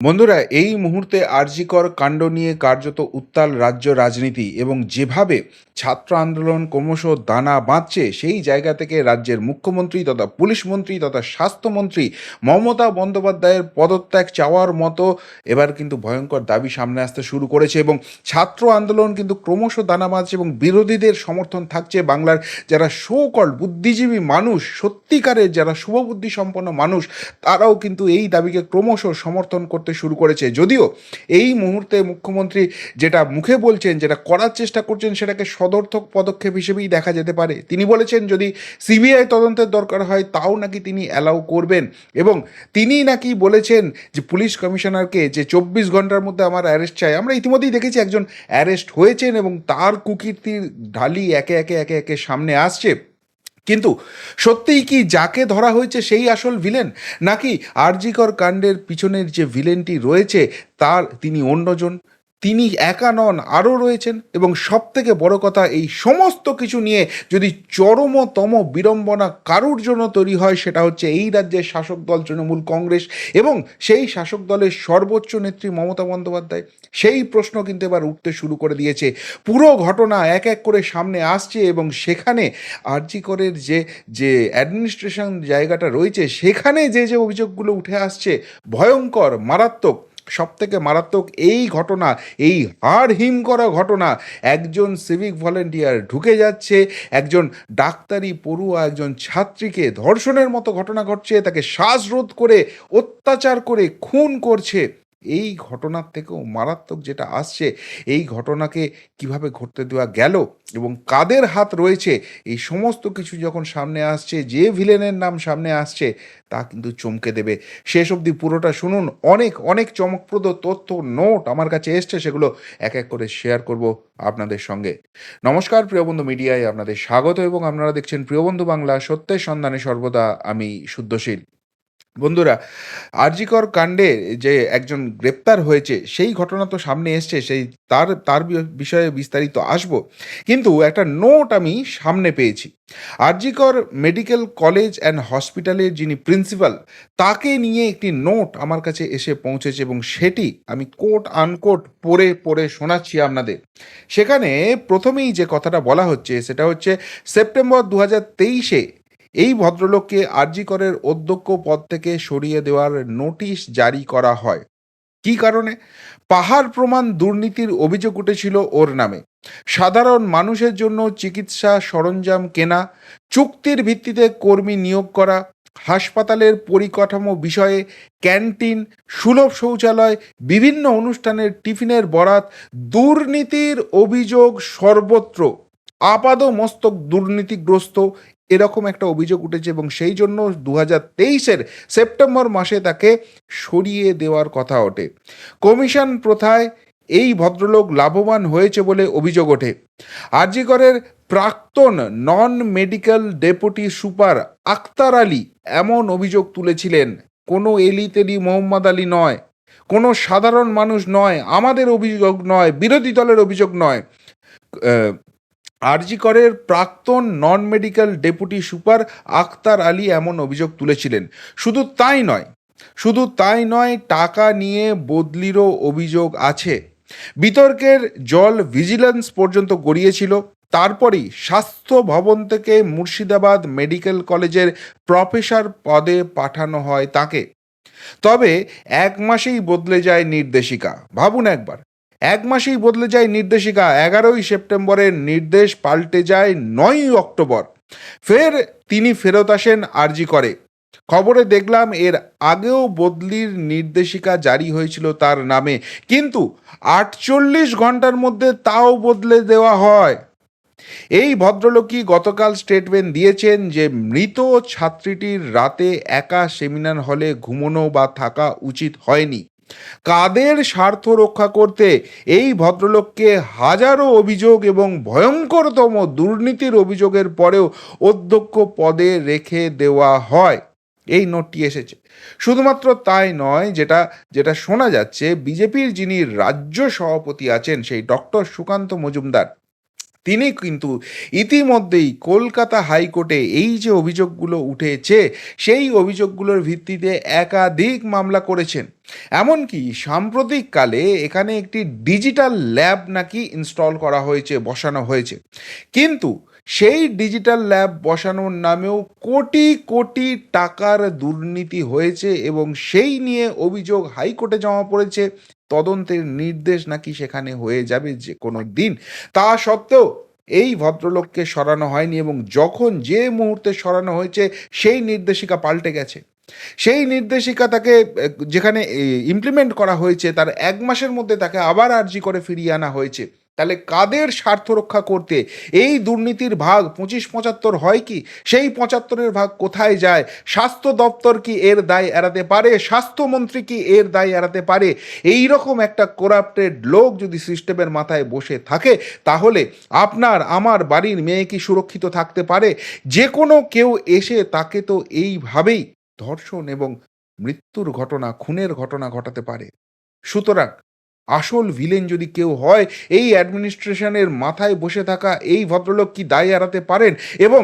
বন্ধুরা, এই মুহূর্তে আরজিকর কাণ্ড নিয়ে কার্যত উত্তাল রাজ্য রাজনীতি এবং যেভাবে ছাত্র আন্দোলন ক্রমশ দানা বাঁধছে, সেই জায়গা থেকে রাজ্যের মুখ্যমন্ত্রী তথা পুলিশ মন্ত্রী তথা স্বাস্থ্যমন্ত্রী মমতা বন্দ্যোপাধ্যায়ের পদত্যাগ চাওয়ার মতো এবার কিন্তু ভয়ঙ্কর দাবি সামনে আসতে শুরু করেছে এবং ছাত্র আন্দোলন কিন্তু ক্রমশ দানা বাঁধছে এবং বিরোধীদের সমর্থন থাকছে বাংলার যারা শোকল বুদ্ধিজীবী মানুষ, সত্যিকারের যারা শুভবুদ্ধি সম্পন্ন মানুষ, তারাও কিন্তু এই দাবিকে ক্রমশ সমর্থন করতে শুরু করেছে। যদিও এই মুহূর্তে মুখ্যমন্ত্রী যেটা মুখে বলছেন, যেটা করার চেষ্টা করছেন, সেটাকে সদর্থক পদক্ষেপ হিসেবেই দেখা যেতে পারে। তিনি বলেছেন, যদি সিবিআই তদন্তের দরকার হয়, তাও নাকি তিনি অ্যালাউ করবেন। এবং তিনি নাকি বলেছেন যে, পুলিশ কমিশনারকে যে চব্বিশ ঘণ্টার মধ্যে আমার অ্যারেস্ট চাই। আমরা ইতিমধ্যেই দেখেছি একজন অ্যারেস্ট হয়েছেন এবং তার কুকীর্তির ঢালি একে একে একে একে সামনে আসছে। কিন্তু সত্যিই কি যাকে ধরা হয়েছে সেই আসল ভিলেন নাকি আরজিকর কাণ্ডের পিছনের যে ভিলেনটি রয়েছে, তার তিনি অন্যজন? তিনি একা নন, আরও রয়েছেন এবং সব থেকে বড় কথা, এই সমস্ত কিছু নিয়ে যদি চরমতম বিড়ম্বনা কারুর জন্য তৈরি হয়, সেটা হচ্ছে এই রাজ্যের শাসক দল, তৃণমূল কংগ্রেস এবং সেই শাসক দলের সর্বোচ্চ নেত্রী মমতা বন্দ্যোপাধ্যায়। সেই প্রশ্ন কিন্তু এবার উঠতে শুরু করে দিয়েছে। পুরো ঘটনা এক এক করে সামনে আসছে এবং সেখানে আরজিকরের যে যে অ্যাডমিনিস্ট্রেশন জায়গাটা রয়েছে, সেখানে যে যে অভিযোগগুলো উঠে আসছে, ভয়ঙ্কর, মারাত্মক। সব থেকে মারাত্মক এই ঘটনা, এই হাড় হিম করা ঘটনা, একজন সিভিক ভলেন্টিয়ার ঢুকে যাচ্ছে, একজন ডাক্তারি পড়ুয়া, একজন ছাত্রীকে ধর্ষণের মতো ঘটনা ঘটছে, তাকে শ্বাসরোধ করে, অত্যাচার করে, খুন করছে। এই ঘটনার থেকেও মারাত্মক যেটা আসছে, এই ঘটনাকে কীভাবে ঘটতে দেওয়া গেল এবং কাদের হাত রয়েছে, এই সমস্ত কিছু যখন সামনে আসছে, যে ভিলেনের নাম সামনে আসছে, তা কিন্তু চমকে দেবে। শেষ অবধি পুরোটা শুনুন, অনেক অনেক চমকপ্রদ তথ্য নোট আমার কাছে এসছে, সেগুলো এক এক করে শেয়ার করব আপনাদের সঙ্গে। নমস্কার প্রিয়বন্ধু মিডিয়ায় আপনাদের স্বাগত এবং আপনারা দেখছেন প্রিয়বন্ধু বাংলা সত্যের সন্ধানে সর্বদা, আমি শুদ্ধশীল। বন্ধুরা, আরজিকর কাণ্ডে যে একজন গ্রেপ্তার হয়েছে, সেই ঘটনা তো সামনে এসছে, সেই তার তার বিষয়ে বিস্তারিত আসব। কিন্তু একটা নোট আমি সামনে পেয়েছি। আরজিকর মেডিকেল কলেজ অ্যান্ড হসপিটালের যিনি প্রিন্সিপাল তাকে নিয়ে একটি নোট আমার কাছে এসে পৌঁছেছে এবং সেটি আমি কোট আনকোট পড়ে পড়ে শোনাচ্ছি আপনাদের। সেখানে প্রথমেই যে কথাটা বলা হচ্ছে, সেটা হচ্ছে, সেপ্টেম্বর দু হাজার তেইশে এই ভদ্রলোককে আরজিকরের অধ্যক্ষ পদ থেকে সরিয়ে দেওয়ার নোটিশ জারি করা হয়। কী কারণে? পাহাড় প্রমাণ দুর্নীতির অভিযোগ উঠেছিল ওর নামে। সাধারণ মানুষের জন্য চিকিৎসা সরঞ্জাম কেনা, চুক্তির ভিত্তিতে কর্মী নিয়োগ করা, হাসপাতালের পরিকাঠামো বিষয়ে ক্যান্টিন, সুলভ শৌচালয়, বিভিন্ন অনুষ্ঠানের টিফিনের বরাত, দুর্নীতির অভিযোগ সর্বত্র। আপাদ মস্তক দুর্নীতিগ্রস্ত এরকম একটা অভিযোগ উঠেছে এবং সেই জন্য দু হাজার তেইশের সেপ্টেম্বর মাসে তাকে সরিয়ে দেওয়ার কথা ওঠে। কমিশন প্রথায় এই ভদ্রলোক লাভবান হয়েছে বলে অভিযোগ ওঠে। আরজিকরের প্রাক্তন non medical deputy super Akhtar Ali এমন অভিযোগ তুলেছিলেন, কোনো এলি তেলি মোহাম্মদ আলী নয়, কোনো সাধারণ মানুষ নয়, আমাদের অভিযোগ নয়, বিরোধী দলের অভিযোগ নয়। আরজিকরের প্রাক্তন non medical deputy super Akhtar Ali এমন অভিযোগ তুলেছিলেন। শুধু তাই নয়, শুধু তাই নয়, টাকা নিয়ে বদলিরও অভিযোগ আছে। বিতর্কের জল ভিজিলেন্স পর্যন্ত গড়িয়েছিল। তারপরই স্বাস্থ্য ভবন থেকে মুর্শিদাবাদ মেডিকেল কলেজের প্রফেসর পদে পাঠানো হয় তাকে। তবে এক মাসেই বদলে যায় নির্দেশিকা। ভাবুন একবার এক মাসেই বদলে যায় নির্দেশিকা। এগারোই সেপ্টেম্বরের নির্দেশ পাল্টে যায় নয়ই অক্টোবর। ফের তিনি ফেরত আসেন আরজি করে। খবরে দেখলাম এর আগেও বদলির নির্দেশিকা জারি হয়েছিল তার নামে। কিন্তু আটচল্লিশ ঘণ্টার মধ্যে তাও বদলে দেওয়া হয়। এই ভদ্রলোকই গতকাল স্টেটমেন্ট দিয়েছেন যে মৃত ছাত্রীটির রাতে একা সেমিনার হলে ঘুমোনো বা থাকা উচিত হয়নি। কাদের স্বার্থ রক্ষা করতে এই ভদ্রলোককে হাজারো অভিযোগ এবং ভয়ঙ্করতম দুর্নীতির অভিযোগের পরেও অধ্যক্ষ পদে রেখে দেওয়া হয়। এই নোটটি এসেছে। শুধুমাত্র তাই নয়, যেটা যেটা শোনা যাচ্ছে, বিজেপির যিনি রাজ্য সভাপতি আছেন, সেই ডক্টর সুকান্ত মজুমদার তিনি কিন্তু ইতিমধ্যেই কলকাতা হাইকোর্টে এই যে অভিযোগগুলো উঠেছে, সেই অভিযোগগুলোর ভিত্তিতে একাধিক মামলা করেছেন। এমনকি সাম্প্রতিককালে এখানে একটি ডিজিটাল ল্যাব নাকি ইনস্টল করা হয়েছে, বসানো হয়েছে। কিন্তু সেই ডিজিটাল ল্যাব বসানোর নামেও কোটি কোটি টাকার দুর্নীতি হয়েছে এবং সেই নিয়ে অভিযোগ হাইকোর্টে জমা পড়েছে তদন্তের নির্দেশ নাকি সেখানে হয়ে যাবে যে কোনো দিন। তা সত্ত্বেও এই ভদ্রলোককে সরানো হয়নি এবং যখন যে মুহূর্তে সরানো হয়েছে, সেই নির্দেশিকা পাল্টে গেছে। সেই নির্দেশিকা তাকে, যেখানে ইমপ্লিমেন্ট করা হয়েছে, তার এক মাসের মধ্যে তাকে আবার আর্জি করে ফিরিয়ে আনা হয়েছে। তাহলে কাদের স্বার্থ রক্ষা করতে এই দুর্নীতির ভাগ পঁচিশ পঁচাত্তর হয় কি? সেই পঁচাত্তরের ভাগ কোথায় যায়? স্বাস্থ্য দপ্তর কি এর দায় এড়াতে পারে? স্বাস্থ্যমন্ত্রী কি এর দায় এড়াতে পারে? এই রকম একটা করাপ্টেড লোক যদি সিস্টেমের মাথায় বসে থাকে, তাহলে আপনার, আমার বাড়ির মেয়ে কি সুরক্ষিত থাকতে পারে? যে কোনো কেউ এসে তাকে তো এইভাবেই ধর্ষণ এবং মৃত্যুর ঘটনা, খুনের ঘটনা ঘটাতে পারে। সুতরাং আসল ভিলেন যদি কেউ হয়, এই অ্যাডমিনিস্ট্রেশনের মাথায় বসে থাকা এই ভদ্রলোক কি দায় এড়াতে পারেন? এবং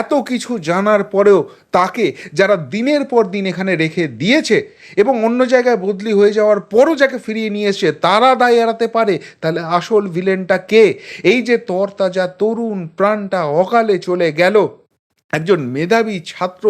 এত কিছু জানার পরেও তাকে যারা দিনের পর দিন এখানে রেখে দিয়েছে এবং অন্য জায়গায় বদলি হয়ে যাওয়ার পরও যাকে ফিরিয়ে নিয়ে এসছে, তারা দায় এড়াতে পারে? তাহলে আসল ভিলেনটা কে? এই যে তরতাজা তরুণ প্রাণটা অকালে চলে গেল। একজন মেধাবী ছাত্র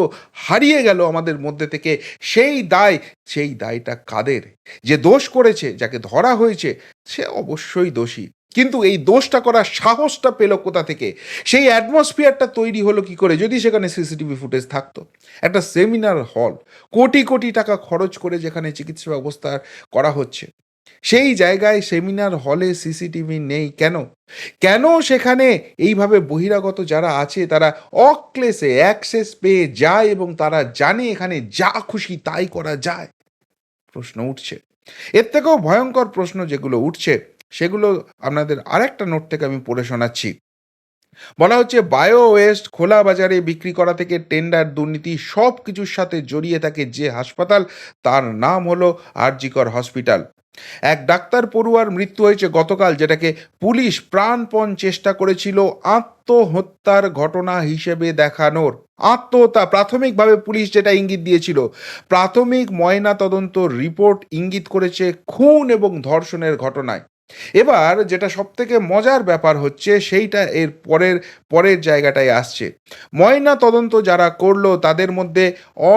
হারিয়ে গেল আমাদের মধ্যে থেকে। সেই দায়, সেই দায়টা কাদের? যে দোষ করেছে, যাকে ধরা হয়েছে, সে অবশ্যই দোষী। কিন্তু এই দোষটা করার সাহসটা পেল কোথা থেকে? সেই অ্যাটমসফিয়ারটা তৈরি হলো কি করে? যদি সেখানে সিসিটিভি ফুটেজ থাকতো। একটা সেমিনার হল কোটি কোটি টাকা খরচ করে যেখানে চিকিৎসা ব্যবস্থা করা হচ্ছে। সেই জায়গায় সেমিনার হলে সিসিটিভি নেই। কেন? কেন সেখানে এইভাবে বহিরাগত যারা আছে, তারা অক্লেসে অ্যাক্সেস পেয়ে যায় এবং তারা জানে এখানে যা খুশি তাই করা যায়? প্রশ্ন উঠছে। এর থেকেও ভয়ঙ্কর প্রশ্ন যেগুলো উঠছে, সেগুলো আপনাদের আরেকটা নোট থেকে আমি পড়ে শোনাচ্ছি। বলা হচ্ছে, বায়ো ওয়েস্ট খোলা বাজারে বিক্রি করা থেকে টেন্ডার, দুর্নীতি সব কিছুর সাথে জড়িয়ে থাকে যে হাসপাতাল, তার নাম হলো আরজিকর হসপিটাল। এক ডাক্তার পড়ুয়ার মৃত্যু হয়েছে গতকাল, যেটাকে পুলিশ প্রাণপণ চেষ্টা করেছিল আত্মহত্যার ঘটনা হিসেবে দেখানোর। আত্মহত্যা প্রাথমিকভাবে পুলিশ যেটা ইঙ্গিত দিয়েছিল, প্রাথমিক ময়না তদন্ত রিপোর্ট ইঙ্গিত করেছে খুন এবং ধর্ষণের ঘটনায়। এবার যেটা সব থেকে মজার ব্যাপার হচ্ছে, সেইটা এর পরের পরের জায়গাটায় আসছে। ময়না তদন্ত যারা করল, তাদের মধ্যে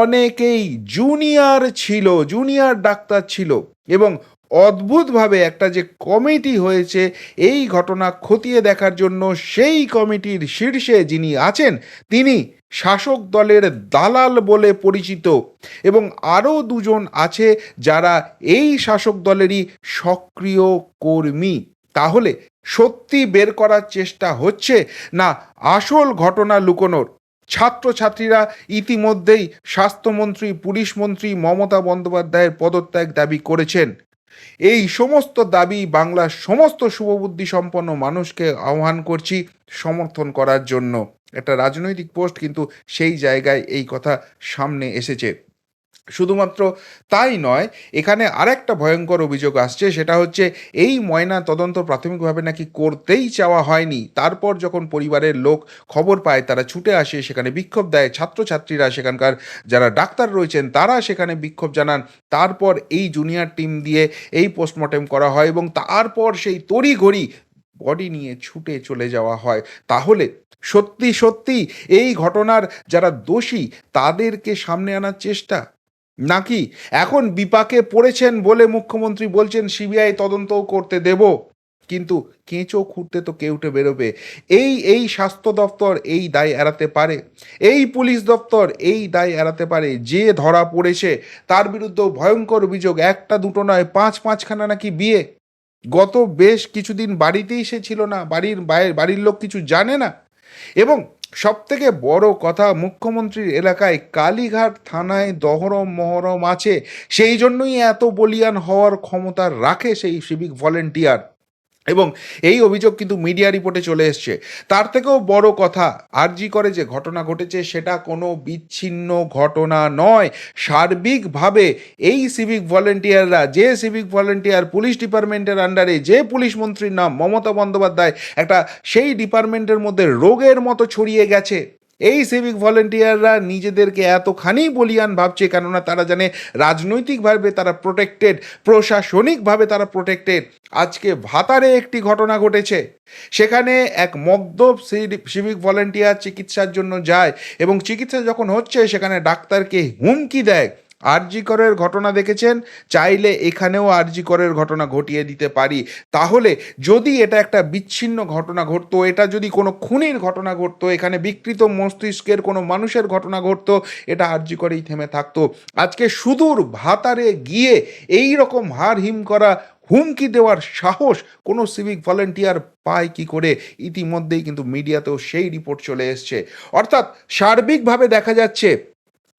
অনেকেই জুনিয়র ছিল জুনিয়র ডাক্তার ছিল এবং অদ্ভুতভাবে একটা যে কমিটি হয়েছে, এই ঘটনা খতিয়ে দেখার জন্য সেই কমিটির শীর্ষে যিনি আছেন, তিনি শাসক দলের দালাল বলে পরিচিত। এবং আরও দুজন আছে যারা এই শাসক দলেরই সক্রিয় কর্মী। তাহলে সত্যি বের করার চেষ্টা হচ্ছে না আসল ঘটনা লুকোনোর? ছাত্রছাত্রীরা ইতিমধ্যেই স্বাস্থ্যমন্ত্রী, পুলিশ মন্ত্রী মমতা বন্দ্যোপাধ্যায়ের পদত্যাগ দাবি করেছেন। এই সমস্ত দাবি বাংলার সমস্ত শুভবুদ্ধি সম্পন্ন মানুষকে আহ্বান করছি সমর্থন করার জন্য। একটা রাজনৈতিক পোস্ট কিন্তু সেই জায়গায় এই কথা সামনে এসেছে। শুধুমাত্র তাই নয়, এখানে আরেকটা ভয়ঙ্কর অভিযোগ আসছে, সেটা হচ্ছে এই ময়না তদন্ত প্রাথমিকভাবে নাকি করতেই চাওয়া হয়নি। তারপর যখন পরিবারের লোক খবর পায়, তারা ছুটে আসে, সেখানে বিক্ষোভ দেয়, ছাত্রছাত্রীরা সেখানকার যারা ডাক্তার রয়েছেন, তারা সেখানে বিক্ষোভ জানান। তারপর এই জুনিয়র টিম দিয়ে এই পোস্টমর্টেম করা হয় এবং তারপর সেই তড়িঘড়ি বডি নিয়ে ছুটে চলে যাওয়া হয়। তাহলে সত্যি সত্যি এই ঘটনার যারা দোষী, তাদেরকে সামনে আনার চেষ্টা নাকি? এখন বিপাকে পড়েছেন বলে মুখ্যমন্ত্রী বলছেন, সিবিআই তদন্তও করতে দেব। কিন্তু কেঁচো খুঁড়তে তো কেউটে বেরোবে। এই এই স্বাস্থ্য দপ্তর এই দায় এড়াতে পারে। এই পুলিশ দপ্তর এই দায় এড়াতে পারে। যে ধরা পড়েছে, তার বিরুদ্ধে ভয়ঙ্কর অভিযোগ। একটা দুটো নয়, পাঁচ, পাঁচখানা নাকি বিয়ে। গত বেশ কিছুদিন বাড়িতেই সে ছিল না। বাড়ির বাড়ির লোক কিছু জানে না। এবং সব থেকে বড় কথা মুখ্যমন্ত্রীর এলাকায় কালীঘাট থানায় দহরম মহরম আছে, সেই জন্যই এত বলিয়ান হওয়ার ক্ষমতা রাখে সেই সিভিক ভলেন্টিয়ার এবং এই অভিযোগ কিন্তু মিডিয়া রিপোর্টে চলে এসছে। তার থেকেও বড় কথা, আরজি করে যে ঘটনা ঘটেছে সেটা কোনো বিচ্ছিন্ন ঘটনা নয়। সার্বিকভাবে এই সিভিক ভলেন্টিয়াররা যে সিভিক ভলেন্টিয়ার পুলিশ ডিপার্টমেন্টের আন্ডারে যে পুলিশ মন্ত্রীর নাম মমতা বন্দ্যোপাধ্যায় একটা সেই ডিপার্টমেন্টের মধ্যে রোগের মতো ছড়িয়ে গেছে। এই সিভিক ভলেন্টিয়াররা নিজেদেরকে এতখানি বলিয়ান ভাবছে, কেননা তারা জানে রাজনৈতিকভাবে তারা প্রোটেক্টেড প্রশাসনিকভাবে তারা প্রোটেক্টেড আজকে ভাতারে একটি ঘটনা ঘটেছে। সেখানে এক মদ্যপ সিভিক ভলেন্টিয়ার চিকিৎসার জন্য যায় এবং চিকিৎসা যখন হচ্ছে, সেখানে ডাক্তারকে হুমকি দেয়। আরজি করের ঘটনা দেখেছেন? চাইলে এখানেও আরজি করের ঘটনা ঘটিয়ে দিতে পারি। তাহলে যদি এটা একটা বিচ্ছিন্ন ঘটনা ঘটতো, এটা যদি কোনো খুনের ঘটনা ঘটতো, এখানে বিকৃত মস্তিষ্কের কোনো মানুষের ঘটনা ঘটতো, এটা আরজি করেই থেমে থাকতো। আজকে সুদূর ভাতারে গিয়ে এই রকম হার হিম করা, হুমকি দেওয়ার সাহস কোনো সিভিক ভলেন্টিয়ার পায় কি করে? ইতিমধ্যেই কিন্তু মিডিয়াতেও সেই রিপোর্ট চলে এসছে। অর্থাৎ সার্বিকভাবে দেখা যাচ্ছে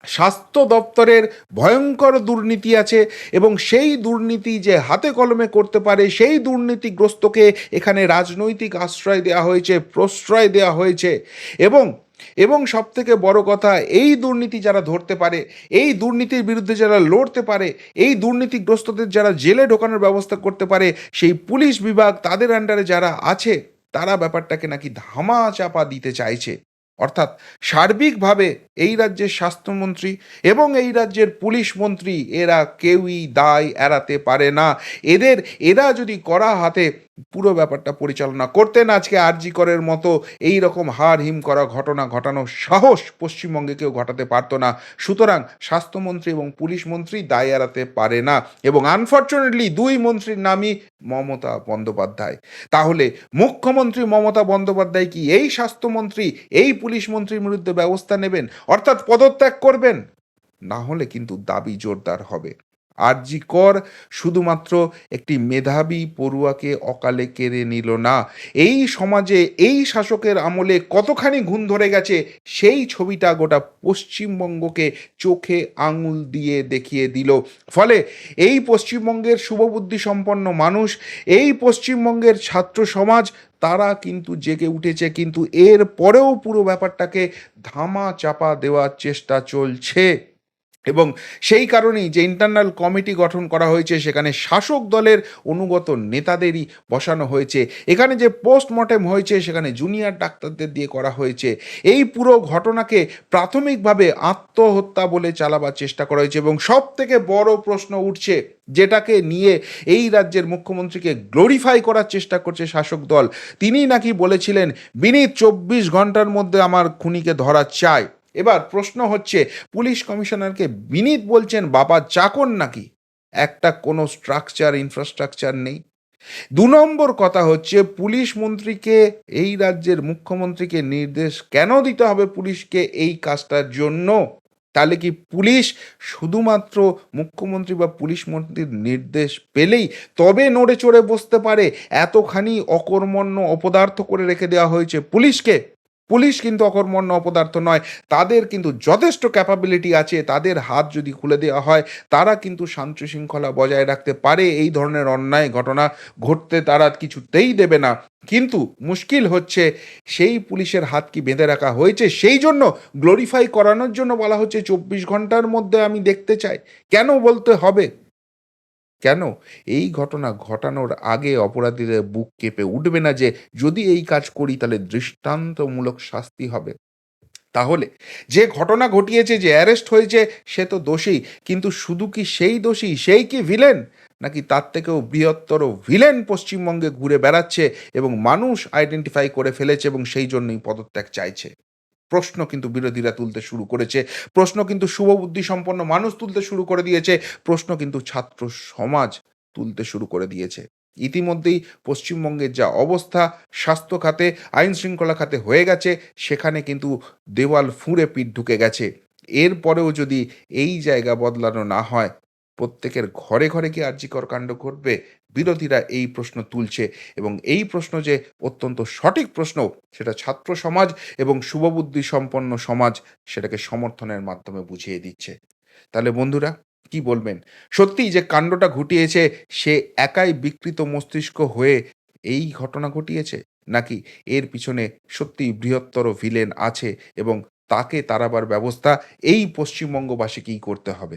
স্বাস্থ্য দপ্তরের ভয়ঙ্কর দুর্নীতি আছে এবং সেই দুর্নীতি যে হাতে কলমে করতে পারে, সেই দুর্নীতিগ্রস্তকে এখানে রাজনৈতিক আশ্রয় দেওয়া হয়েছে, প্রশ্রয় দেওয়া হয়েছে। এবং এবং সব থেকে বড় কথা, এই দুর্নীতি যারা ধরতে পারে, এই দুর্নীতির বিরুদ্ধে যারা লড়তে পারে, এই দুর্নীতিগ্রস্তদের যারা জেলে ঢোকানোর ব্যবস্থা করতে পারে, সেই পুলিশ বিভাগ তাদের আন্ডারে যারা আছে, তারা ব্যাপারটাকে নাকি ধামা চাপা দিতে চাইছে। অর্থাৎ সার্বিকভাবে এই রাজ্যের স্বাস্থ্যমন্ত্রী এবং এই রাজ্যের পুলিশ মন্ত্রী এরা কেউই দায় এড়াতে পারে না। এদের, এরা যদি করা হাতে পুরো ব্যাপারটা পরিচালনা করতেন। আজকে আরজি করের মতো এই রকম হার হিম করা ঘটনা ঘটানোর সাহস পশ্চিমবঙ্গে কেউ ঘটাতে পারতো না। সুতরাং স্বাস্থ্যমন্ত্রী এবং পুলিশ মন্ত্রী দায় এড়াতে পারে না এবং আনফর্চুনেটলি দুই মন্ত্রীর নামই মমতা বন্দ্যোপাধ্যায়। তাহলে মুখ্যমন্ত্রী মমতা বন্দ্যোপাধ্যায় কি এই স্বাস্থ্যমন্ত্রী, এই পুলিশ মন্ত্রীর বিরুদ্ধে ব্যবস্থা নেবেন, অর্থাৎ পদত্যাগ করবেন? না হলে কিন্তু দাবি জোরদার হবে। আরজি কর, শুধুমাত্র একটি মেধাবী পড়ুয়াকে অকালে কেড়ে নিল না। এই সমাজে এই শাসকের আমলে কতখানি ঘুণ ধরে গেছে, সেই ছবিটা গোটা পশ্চিমবঙ্গকে চোখে আঙুল দিয়ে দেখিয়ে দিল। ফলে এই পশ্চিমবঙ্গের শুভবুদ্ধি সম্পন্ন মানুষ, এই পশ্চিমবঙ্গের ছাত্র সমাজ, তারা কিন্তু জেগে উঠেছে, কিন্তু এর পরেও পুরো ব্যাপারটাকে ধামা চাপা দেওয়ার চেষ্টা চলছে। এবং সেই কারণেই যে ইন্টারনাল কমিটি গঠন করা হয়েছে, সেখানে শাসক দলের অনুগত নেতাদেরই বসানো হয়েছে। এখানে যে পোস্টমর্টেম হয়েছে, সেখানে জুনিয়র ডাক্তারদের দিয়ে করা হয়েছে। এই পুরো ঘটনাকে প্রাথমিকভাবে আত্মহত্যা বলে চালাবার চেষ্টা করা হয়েছে এবং সব থেকে বড় প্রশ্ন উঠছে, যেটাকে নিয়ে এই রাজ্যের মুখ্যমন্ত্রীকে গ্লোরিফাই করার চেষ্টা করছে শাসক দল। তিনি নাকি বলেছিলেন, বিনীত চব্বিশ ঘণ্টার মধ্যে আমার খুনিকে ধরা চায় এবার প্রশ্ন হচ্ছে, পুলিশ কমিশনারকে বিনীত বলছেন বাবা চাকর নাকি? একটা কোনো স্ট্রাকচার ইনফ্রাস্ট্রাকচার নেই। দু নম্বর কথা হচ্ছে, পুলিশ মন্ত্রীকে, এই রাজ্যের মুখ্যমন্ত্রীকে নির্দেশ কেন দিতে হবে পুলিশকে এই কাজটার জন্য? তাহলে কি পুলিশ শুধুমাত্র মুখ্যমন্ত্রী বা পুলিশ মন্ত্রীর নির্দেশ পেলেই তবে নড়ে চড়ে বসতে পারে? এতখানি অকর্মণ্য অপদার্থ করে রেখে দেওয়া হয়েছে পুলিশকে। পুলিশ কিন্তু অকর্মণ্য অপদার্থ নয়, তাদের কিন্তু যথেষ্ট ক্যাপাবিলিটি আছে, তাদের হাত যদি খুলে দেওয়া হয়, তারা কিন্তু শান্ত শৃঙ্খলা বজায় রাখতে পারে, এই ধরনের অন্যায় ঘটনা ঘটতে তারা কিছুতেই দেবে না। কিন্তু মুশকিল হচ্ছে, সেই পুলিশের হাত কি বেঁধে রাখা হয়েছে, সেই জন্য গ্লোরিফাই করানোর জন্য বলা হচ্ছে, চব্বিশ ঘণ্টার মধ্যে আমি দেখতে চাই। কেন বলতে হবে? কেন? এই ঘটনা ঘটানোর আগে অপরাধীদের বুক কেঁপে উঠবে না যে, যদি এই কাজ করি তাহলে দৃষ্টান্তমূলক শাস্তি হবে। তাহলে যে ঘটনা ঘটিয়েছে, যে অ্যারেস্ট হয়েছে, সে তো দোষী। কিন্তু শুধু কি সেই দোষী, সেই কি ভিলেন? নাকি তার থেকেও বৃহত্তর ভিলেন পশ্চিমবঙ্গে ঘুরে বেড়াচ্ছে এবং মানুষ আইডেন্টিফাই করে ফেলেছে এবং সেই জন্যই পদত্যাগ চাইছে? প্রশ্ন কিন্তু বিরোধীরা তুলতে শুরু করেছে। প্রশ্ন কিন্তু শুভবুদ্ধি সম্পন্ন মানুষ তুলতে শুরু করে দিয়েছে। প্রশ্ন কিন্তু ছাত্র সমাজ তুলতে শুরু করে দিয়েছে। ইতিমধ্যেই পশ্চিমবঙ্গের যা অবস্থা, স্বাস্থ্য খাতে, আইন শৃঙ্খলা খাতে হয়ে গেছে, সেখানে কিন্তু দেওয়াল ফুঁড়ে পিঠ ঢুকে গেছে। এরপরেও যদি এই জায়গা বদলানো না হয়, প্রত্যেকের ঘরে ঘরে কি আর্যিকর কাণ্ড ঘটবে? বিরোধীরা এই প্রশ্ন তুলছে এবং এই প্রশ্ন যে অত্যন্ত সঠিক প্রশ্ন, সেটা ছাত্র সমাজ এবং শুভবুদ্ধি সম্পন্ন সমাজ সেটাকে সমর্থনের মাধ্যমে বুঝিয়ে দিচ্ছে। তাহলে বন্ধুরা, কি বলবেন? সত্যি যে কাণ্ডটা ঘটিয়েছে, সে একাই বিকৃত মস্তিষ্ক হয়ে এই ঘটনা ঘটিয়েছে? নাকি এর পিছনে সত্যিই বৃহত্তর ভিলেন আছে এবং তাকে তাড়াবার ব্যবস্থা এই পশ্চিমবঙ্গবাসীকেই করতে হবে?